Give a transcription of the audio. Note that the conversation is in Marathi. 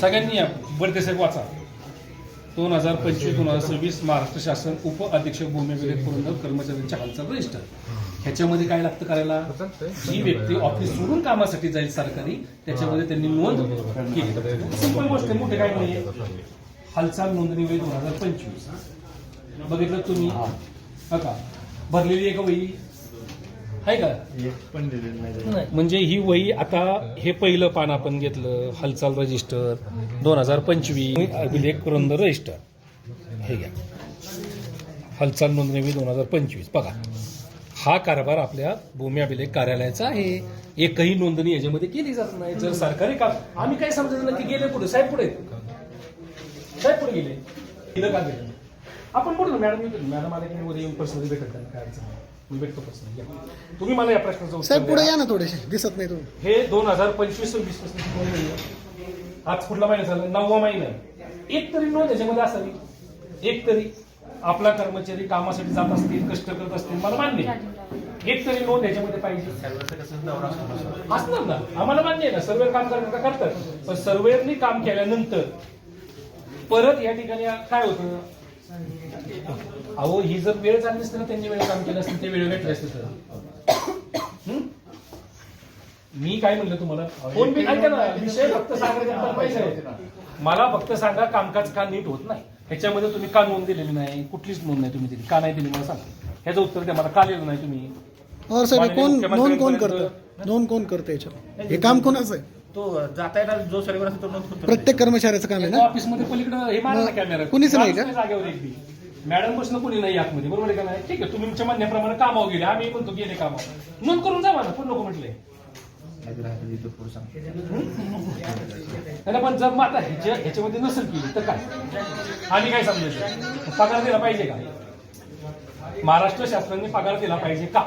सगळ्यांनी या बडदेसाहेब वाचा. दोन हजार पंचवीस दोन हजार सव्वीस महाराष्ट्र शासन उप अधीक्षक भूमी विलेख पुरंदर कर्मचाऱ्यांच्या हालचाल रजिस्टर ह्याच्यामध्ये काय लागतं करायला? जी व्यक्ती ऑफिस सोडून कामासाठी जाईल सरकारी त्याच्यामध्ये त्यांनी नोंद केली. सिंपल गोष्ट आहे, मोठे काय नाही हालचाल नोंदणी वेळ दोन हजार पंचवीस. बघितलं तुम्ही? हा का भरलेली एक वही आहे का? पण दिलेलं नाही म्हणजे ही वही आता हे पहिलं पान आपण घेतलं हालचाल रजिस्टर दोन हजार पंचवीस. अभिलेख पुरंदर रजिस्टर हे घ्या. हालचाल नोंदणी दोन हजार पंचवीस. बघा. हा कारभार आपल्या भूमी अभिलेख कार्यालयाचा आहे. एकही नोंदणी याच्यामध्ये केली जात नाही. जर सरकारी काम आम्ही काय समजायचं की गेले पुढे? साहेब पुढे. साहेब पुढे गेले. गेलं का गेलं? आपण बोललो मॅडम येतो मॅडम आले की उद्या येऊन पर्सनली भेटत त्यांना काय अडचण नाही. मी भेटतो पर्सनली तुम्ही मला या प्रश्नाचं उत्तर साहेब पुढे द्या. या ना थोडेसे. दिसत नाही तुम्ही. हे दोन हजार पंचवीस सव्वीसपासून महिने? आज कुठला महिना झाला नववा महिना आहे. एक तरी नोंद याच्यामध्ये असावी. एक तरी. आपला कर्मचारी कामासाठी जात असतील कष्ट करत असतील मला मान्य आहे. एक तरी नोंद याच्यामध्ये पाहिजे. असणार ना? आम्हाला मान्य आहे ना? सर्वे काम करतात का? करतात. पण सर्वेअरनी काम केल्यानंतर परत या ठिकाणी काय होतं? अहो ही जर वेळ चालली असते ना त्यांनी वेळ काम केलं असतं ते वेळ भेटले असते तर. हं? मी काय म्हणलं तुम्हाला? फोन बिल ऐका ना विषय फक्त सांगायचा पैसे. मला फक्त सांगा कामकाज का नीट होत नाही? ह्याच्यामध्ये तुम्ही का नोंद दिलेली नाही? कुठलीच नोंद नाही तुम्ही दिली. का नाही दिली? मला सांगा. ह्याचं उत्तर द्या मला का दिलं नाही तुम्ही? कोण नोंद कोण करतं? नोंद कोण करतं याच्यावर? हे काम कोणाचं आहे? तो जाता येणार जो शनिवार असतो तो नोंद करतो. प्रत्येक कर्मचाऱ्याचं काम आहे ना? ऑफिसमध्ये पलीकडे हे मारा ना कॅमेरा कुणीच नाही का? जागेवर एक बी. मॅडम बसणं कुणी नाही आतमध्ये. बरोबर आहे का नाही? ठीक आहे तुम्ही तुमच्या म्हणण्याप्रमाणे कामावर गेले. आम्ही म्हणतो गेले कामावर. नोंद करून जावा ना पण नको म्हटले. नाहीतर इथं पुढं पण जर मग आता ह्याच्या ह्याच्यामध्ये नसेल केली तर काय? आम्ही काय समजायचं? पगार दिला पाहिजे का? महाराष्ट्र शासनाने पगार दिला पाहिजे का?